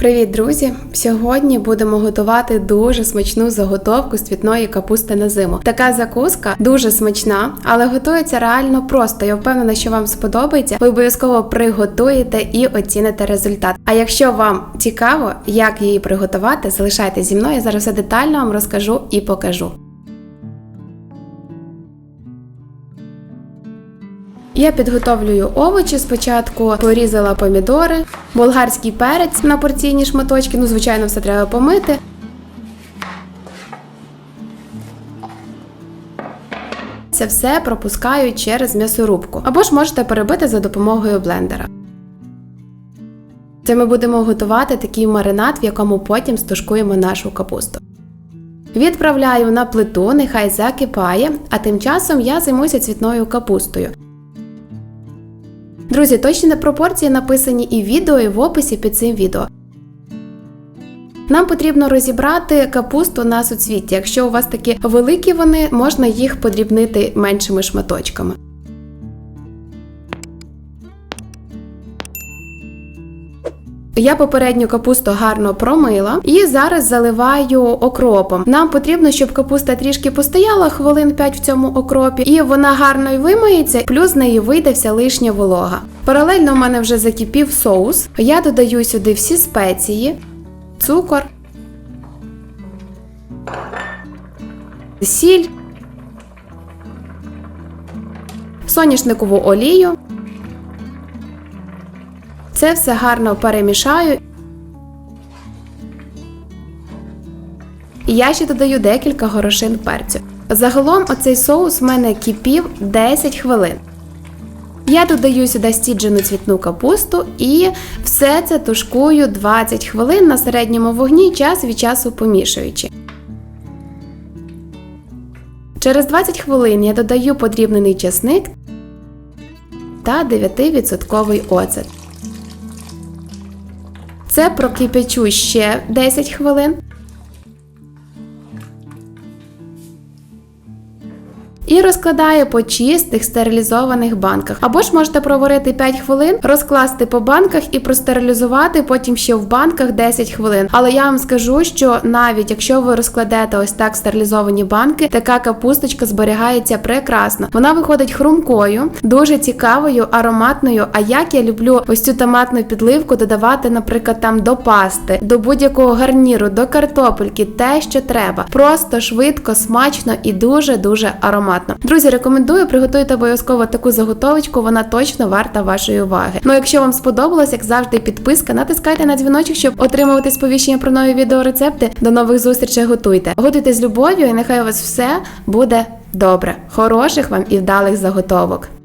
Привіт, друзі! Сьогодні будемо готувати дуже смачну заготовку з цвітної капусти на зиму. Така закуска дуже смачна, але готується реально просто. Я впевнена, що вам сподобається. Ви обов'язково приготуєте і оціните результат. А якщо вам цікаво, як її приготувати, залишайтесь зі мною. Я зараз все детально вам розкажу і покажу. Я підготовлюю овочі. Спочатку порізала помідори, болгарський перець на порційні шматочки. Ну, звичайно, все треба помити. Це все пропускаю через м'ясорубку. Або ж можете перебити за допомогою блендера. Це ми будемо готувати такий маринад, в якому потім стушкуємо нашу капусту. Відправляю на плиту, нехай закипає, а тим часом я займуся цвітною капустою. Друзі, точні пропорції написані і в відео, і в описі під цим відео. Нам потрібно розібрати капусту на суцвітті. Якщо у вас такі великі вони, можна їх подрібнити меншими шматочками. Я попередню капусту гарно промила і зараз заливаю окропом. Нам потрібно, щоб капуста трішки постояла хвилин 5 в цьому окропі, і вона гарно й вимиється, плюс з неї вийде вся лишня волога. Паралельно в мене вже закипів соус. Я додаю сюди всі спеції, цукор, сіль, соняшникову олію. Це все гарно перемішаю. І я ще додаю декілька горошин перцю. Загалом оцей соус в мене кипів 10 хвилин. Я додаю сюди стіджену цвітну капусту і все це тушкую 20 хвилин на середньому вогні, час від часу помішуючи. Через 20 хвилин я додаю подрібнений часник та 9% оцет. Це прокипячу ще 10 хвилин. І розкладаю по чистих стерилізованих банках. Або ж можете проварити 5 хвилин, розкласти по банках і простерилізувати потім ще в банках 10 хвилин. Але я вам скажу, що навіть якщо ви розкладете ось так стерилізовані банки, така капусточка зберігається прекрасно. Вона виходить хрумкою, дуже цікавою, ароматною. А як я люблю ось цю томатну підливку додавати, наприклад, там до пасти, до будь-якого гарніру, до картопельки, те, що треба. Просто швидко, смачно і дуже дуже ароматно. Друзі, рекомендую приготуйте обов'язково таку заготовочку, вона точно варта вашої уваги. Ну, якщо вам сподобалось, як завжди, підписка, натискайте на дзвіночок, щоб отримувати сповіщення про нові відеорецепти. До нових зустрічей готуйте. Готуйте з любов'ю, і нехай у вас все буде добре. Хороших вам і вдалих заготовок.